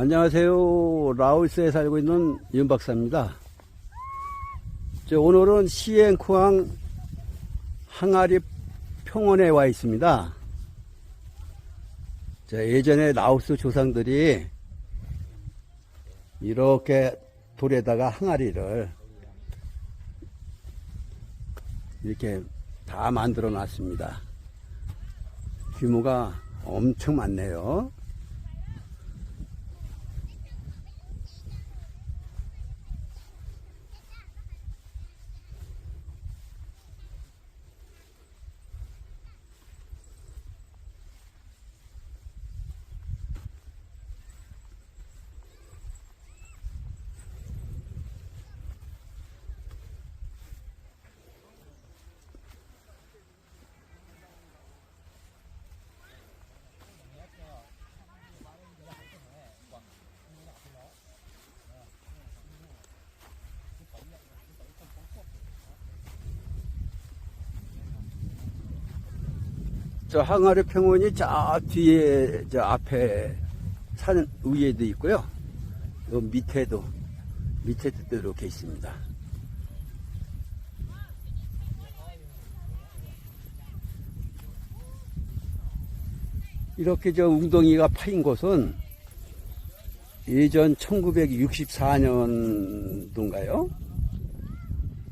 안녕하세요. 라오스에 살고 있는 윤 박사입니다. 저 오늘은 시엔쿠항 항아리 평원에 와 있습니다. 자, 예전에 라오스 조상들이 이렇게 돌에다가 항아리를 이렇게 다 만들어 놨습니다. 규모가 엄청 많네요. 저 항아리 평원이 저 뒤에 저 앞에 산 위에도 있고요. 요 밑에도 밑에도 이렇게 있습니다. 이렇게 저 웅덩이가 파인 곳은 예전 1964년도인가요?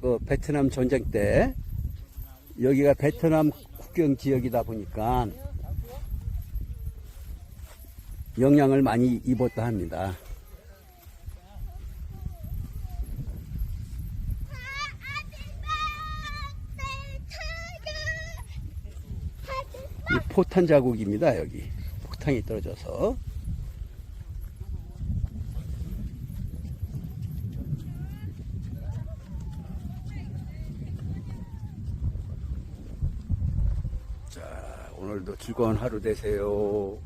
그 베트남 전쟁 때 여기가 베트남 국경 지역이다 보니까 영향을 많이 입었다 합니다. 이 포탄 자국입니다, 여기. 폭탄이 떨어져서. 자, 오늘도 즐거운 하루 되세요.